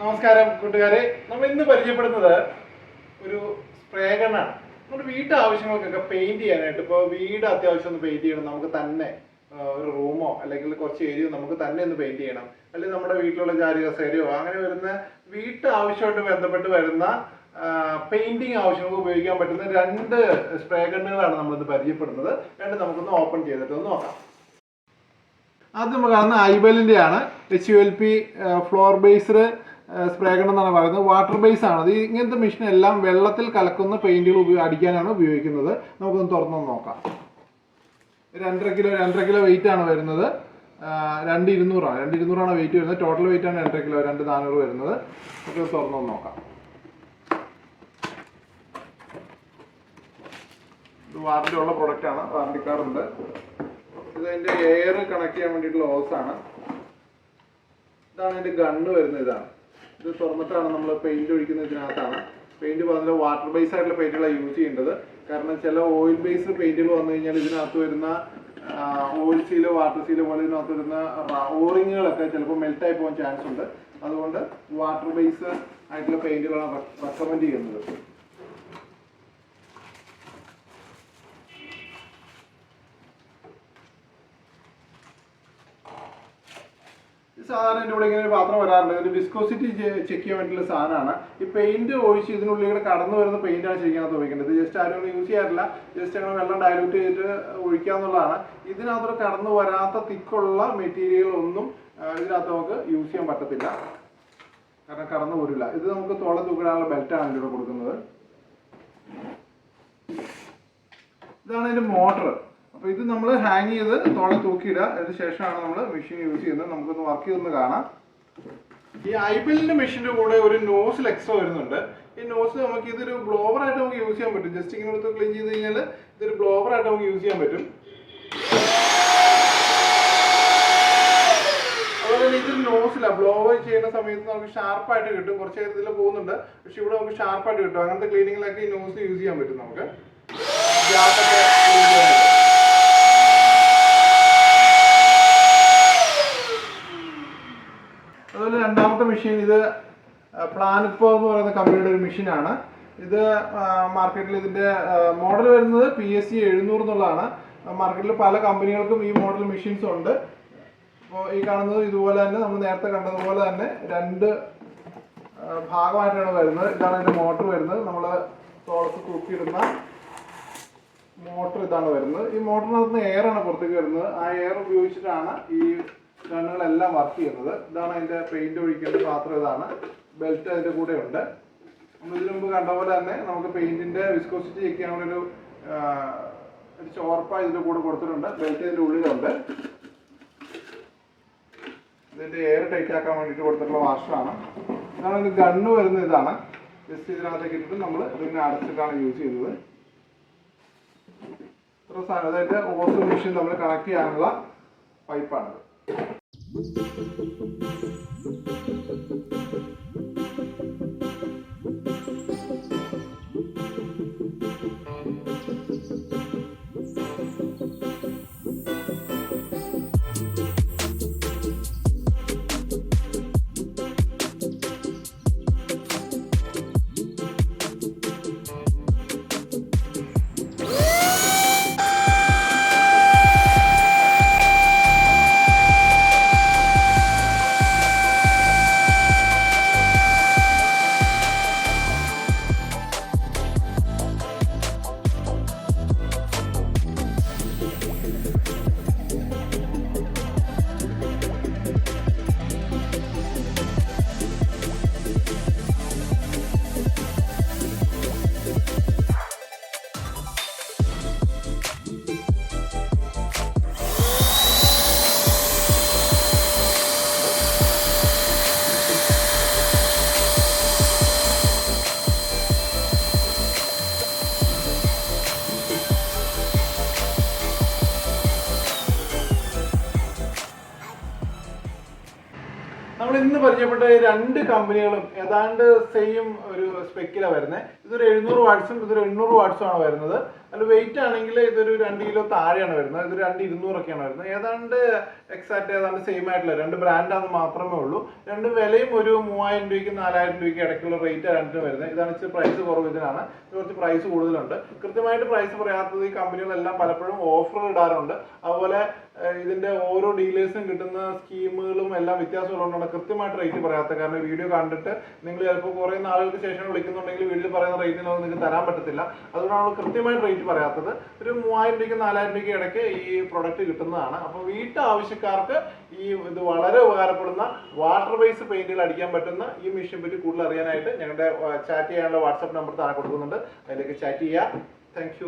നമസ്കാരം കൂട്ടുകാരെ. നമ്മൾ ഇന്ന് പരിചയപ്പെടുന്നത് ഒരു സ്പ്രേ ഗണ്ണാണ് നമ്മുടെ വീട്ടു ആവശ്യങ്ങൾക്കൊക്കെ പെയിന്റ് ചെയ്യാനായിട്ട്. ഇപ്പോൾ വീട് അത്യാവശ്യം ഒന്ന് പെയിന്റ് ചെയ്യണം. നമുക്ക് തന്നെ ഒരു റൂമോ അല്ലെങ്കിൽ കുറച്ച് ഏരിയ നമുക്ക് തന്നെ ഒന്ന് പെയിന്റ് ചെയ്യണം. അല്ലെങ്കിൽ നമ്മുടെ വീട്ടിലുള്ള ജാരി കസേരയോ അങ്ങനെ വരുന്ന വീട്ടു ആവശ്യമായിട്ട് ബന്ധപ്പെട്ട് വരുന്ന പെയിന്റിങ് ആവശ്യങ്ങൾക്ക് ഉപയോഗിക്കാൻ പറ്റുന്ന രണ്ട് സ്പ്രേ ഗണ്ണുകളാണ് നമ്മളിന്ന് പരിചയപ്പെടുന്നത്. രണ്ട് നമുക്കൊന്ന് ഓപ്പൺ ചെയ്തിട്ട് ഒന്ന് നോക്കാം. ആദ്യം നമ്മൾ കാണുന്ന ഐബലിന്റെ ആണ് H U L P floor based spray gun എന്നാണ് പറയുന്നത്. വാട്ടർ ബേസ് ആണ്. അത് ഇങ്ങനത്തെ മെഷീൻ എല്ലാം വെള്ളത്തിൽ കലക്കുന്ന പെയിന്റുകൾ അടിക്കാനാണ് ഉപയോഗിക്കുന്നത്. നമുക്കൊന്ന് തുറന്നു നോക്കാം. രണ്ടര കിലോ രണ്ടര കിലോ വെയിറ്റ് ആണ് വരുന്നത്. രണ്ട് ഇരുന്നൂറാണ്. രണ്ട് ഇരുന്നൂറാണ് വെയിറ്റ് വരുന്നത്. ടോട്ടൽ വെയിറ്റ് ആണ് രണ്ടര കിലോ. രണ്ട് നാനൂറ് വരുന്നത്. നമുക്ക് തുറന്നു നോക്കാം. ഇത് വാറണ്ടി ഉള്ള പ്രൊഡക്റ്റ് ആണ്. വാറണ്ടി കാർഡുണ്ട് ഇത് അതിന്റെ എയർ കണക്ട് ചെയ്യാൻ വേണ്ടിയിട്ടുള്ള ഹോസ് ആണ്. ഇതാണ് അതിന്റെ ഗണ്ണ് വരുന്നത് ഇതാണ്. ഇത് തുറന്നിട്ടാണ് നമ്മൾ പെയിന്റ് ഒഴിക്കുന്നത് ഇതിനകത്താണ്. പെയിന്റ് പറഞ്ഞാൽ വാട്ടർ ബേസ് ആയിട്ടുള്ള പെയിന്റുകളാണ് യൂസ് ചെയ്യേണ്ടത്. കാരണം ചില ഓയിൽ ബേസ്ഡ് പെയിന്റുകൾ വന്നു കഴിഞ്ഞാൽ ഇതിനകത്ത് വരുന്ന ഓയിൽ സീൽ വാട്ടർ സീൽ പോലെ ഇതിനകത്ത് വരുന്ന ഓറിങ്ങുകളൊക്കെ ചിലപ്പോൾ മെൽറ്റ് ആയി പോകാൻ ചാൻസ് ഉണ്ട്. അതുകൊണ്ട് വാട്ടർ ബേസ് ആയിട്ടുള്ള പെയിന്റുകളാണ് റെക്കമെൻഡ് ചെയ്യുന്നത്. സാധാരണ എന്റെ ഇങ്ങനെ ഒരു പാത്രം വരാറുണ്ട്. ഒരു വിസ്കോസിറ്റി ചെക്ക് ചെയ്യാൻ വേണ്ടിയുള്ള സാധനമാണ്. ഈ പെയിന്റ് ഒഴിച്ച് ഇതിനുള്ളിൽ കൂടെ കടന്നു വരുന്ന പെയിന്റ് ആണ് ശരിക്കും അത് ഉപയോഗിക്കേണ്ടത്. ജസ്റ്റ് ആരും യൂസ് ചെയ്യാറില്ല. ജസ്റ്റ് അങ്ങനെ വെള്ളം ഡയലൂട്ട് ചെയ്തിട്ട് ഒഴിക്കുക എന്നുള്ളതാണ്. ഇതിനകത്ത് കടന്നു വരാത്ത തിക്കുള്ള മെറ്റീരിയൽ ഒന്നും ഇതിനകത്ത് നമുക്ക് യൂസ് ചെയ്യാൻ പറ്റത്തില്ല. കാരണം കടന്നു പോരില്ല. ഇത് നമുക്ക് തോളം തൂക്കിടാനുള്ള ബെൽറ്റാണ് ഇതിലൂടെ കൊടുക്കുന്നത്. ഇതാണ് ഇതിന്റെ മോട്ടർ അപ്പൊ ഇത് നമ്മൾ ഹാങ് ചെയ്ത് തോളെ തൂക്കിയിടുക. അതിന് ശേഷമാണ് നമ്മൾ മെഷീൻ യൂസ് ചെയ്യുന്നത്. നമുക്കൊന്ന് വർക്ക് ചെയ്തൊന്ന് കാണാം. ഈ ഐബിലിന്റെ മെഷീന്റെ കൂടെ ഒരു നോസിൽ എക്സ്ട്രാ വരുന്നുണ്ട്. ഈ നോസ് നമുക്ക് ഇതൊരു ബ്ലോവർ ആയിട്ട് നമുക്ക് യൂസ് ചെയ്യാൻ പറ്റും. ജസ്റ്റ് ഇങ്ങനെ എടുത്ത് ക്ലീൻ ചെയ്ത് കഴിഞ്ഞാൽ ഇതൊരു ബ്ലോവർ ആയിട്ട് നമുക്ക് യൂസ് ചെയ്യാൻ പറ്റും. ബ്ലോവ് ചെയ്യുന്ന സമയത്ത് നമുക്ക് ഷാർപ്പായിട്ട് കിട്ടും. കുറച്ച് നേരത്തിൽ പോകുന്നുണ്ട്. പക്ഷെ ഇവിടെ നമുക്ക് ഷാർപ്പായിട്ട് കിട്ടും. അങ്ങനത്തെ ക്ലീനിങ്ങിലൊക്കെ ഈ നോസ് യൂസ് ചെയ്യാൻ പറ്റും നമുക്ക് ഗ്യാസൊക്കെ clean ചെയ്യാനായിട്ട്. അതുപോലെ രണ്ടാമത്തെ മെഷീൻ ഇത് പ്ലാനിപ്പോ എന്ന് പറയുന്ന കമ്പനിയുടെ ഒരു മെഷീനാണ് ഇത് മാർക്കറ്റിൽ ഇതിന്റെ മോഡൽ വരുന്നത് പി എസ് സി എഴുന്നൂറ് എന്നുള്ളതാണ്. മാർക്കറ്റിൽ പല കമ്പനികൾക്കും ഈ മോഡൽ മെഷീൻസ് ഉണ്ട്. അപ്പോൾ ഈ കാണുന്നത് ഇതുപോലെ തന്നെ നമ്മൾ നേരത്തെ കണ്ടതുപോലെ തന്നെ രണ്ട് ഭാഗമായിട്ടാണ് വരുന്നത്. ഇതാണ് ഇതിന്റെ മോട്ടർ വരുന്നത്. നമ്മൾ തോളത്ത് തൂക്കിയിടുന്ന മോട്ടർ ഇതാണ് വരുന്നത്. ഈ മോട്ടറിനകത്ത് നിന്ന് എയർ ആണ് പുറത്തേക്ക് വരുന്നത്. ആ എയർ ഉപയോഗിച്ചിട്ടാണ് ഈ ഗണ്ണുകളെല്ലാം വർക്ക് ചെയ്യുന്നത്. ഇതാണ് അതിന്റെ പെയിന്റ് ഒഴിക്കേണ്ട പാത്രം ഇതാണ്. ബെൽറ്റ് അതിന്റെ കൂടെ ഉണ്ട്. നമ്മൾ ഇതിനു മുമ്പ് കണ്ട പോലെ തന്നെ നമുക്ക് പെയിന്റിന്റെ വിസ്കോസിറ്റി ചെക്ക് ചെയ്യാനുള്ളൊരു ഒരു ചോർപ്പ ഇതിന്റെ കൂടെ കൊടുത്തിട്ടുണ്ട്. ബെൽറ്റ് ഇതിന്റെ ഉള്ളിലുണ്ട്. ഇതിന്റെ എയർ ടൈറ്റ് ആക്കാൻ വേണ്ടിയിട്ട് കൊടുത്തിട്ടുള്ള വാഷാണ് ഇതാണ് ഇത് ഗണ്ണ് വരുന്ന ഇതാണ്. ജസ്റ്റ് ഇതിനകത്തേക്ക് ഇട്ടിട്ട് നമ്മൾ ഇതിങ്ങനെ അടച്ചിട്ടാണ് യൂസ് ചെയ്യുന്നത്. ഇത്ര സാധനം അതായത് ഓസ് മെഷീൻ നമ്മൾ കണക്ട് ചെയ്യാനുള്ള പൈപ്പാണിത് നമ്മൾ ഇന്ന് പരിചയപ്പെട്ട രണ്ട് കമ്പനികളും ഏതാണ്ട് സെയിം ഒരു സ്പെക്കിലാണ് വരുന്നത് ഇതൊരു എഴുന്നൂറ് വാട്ട്സും ഇതൊരു എണ്ണൂറ് വാട്ട്സും ആണ് വരുന്നത്. അതിൽ വെയിറ്റ് ആണെങ്കിൽ ഇതൊരു രണ്ട് കിലോ താഴെയാണ് വരുന്നത്. ഇത് രണ്ട് ഇരുന്നൂറൊക്കെയാണ് വരുന്നത്. ഏതാണ്ട് എക്സാക്ട് ഏതാണ്ട് സെയിം ആയിട്ടുള്ള രണ്ട് ബ്രാൻഡാന്ന് മാത്രമേ ഉള്ളൂ. രണ്ട് വിലയും ഒരു മൂവായിരം രൂപയ്ക്ക് നാലായിരം രൂപയ്ക്ക് ഇടയ്ക്കുള്ള റേറ്റ് രണ്ടിനും വരുന്നത്. ഇതാണ് ഇച്ചിരി പ്രൈസ് കുറവ് ഇതിനാണ്. ഇത് കുറച്ച് പ്രൈസ് കൂടുതലുണ്ട്. കൃത്യമായിട്ട് പ്രൈസ് പറയാത്തത് ഈ കമ്പനികളെല്ലാം പലപ്പോഴും ഓഫർ ഇടാറുണ്ട്. അതുപോലെ ഇതിന്റെ ഓരോ ഡീലേഴ്സും കിട്ടുന്ന സ്കീമുകളും എല്ലാം വ്യത്യാസമുള്ളതുകൊണ്ടാണ് കൃത്യമായിട്ട് റേറ്റ് പറയാത്തത്. കാരണം വീഡിയോ കണ്ടിട്ട് നിങ്ങൾ ചിലപ്പോൾ കുറേ നാളുകൾക്ക് ശേഷം വിളിക്കുന്നുണ്ടെങ്കിൽ വീട്ടിൽ പറയുന്ന റേറ്റിനൊന്നും നിങ്ങൾക്ക് തരാൻ പറ്റത്തില്ല. അതുകൊണ്ടാണ് കൃത്യമായിട്ട് റേറ്റ് പറയാത്തത്. ഒരു മൂവായിരം രൂപയ്ക്ക് നാലായിരം രൂപയ്ക്ക് ഇടയ്ക്ക് ഈ പ്രൊഡക്റ്റ് കിട്ടുന്നതാണ്. അപ്പോൾ വീട്ടു ആവശ്യക്കാർക്ക് ഈ ഇത് വളരെ ഉപകാരപ്പെടുന്ന വാട്ടർ ബേസ് പെയിന്റുകൾ അടിക്കാൻ പറ്റുന്ന ഈ മെഷീൻ പറ്റി കൂടുതൽ അറിയാനായിട്ട് ഞങ്ങളുടെ ചാറ്റ് ചെയ്യാനുള്ള വാട്സാപ്പ് നമ്പർ താഴെ കൊടുക്കുന്നുണ്ട്. അതിലേക്ക് ചാറ്റ് ചെയ്യുക താങ്ക്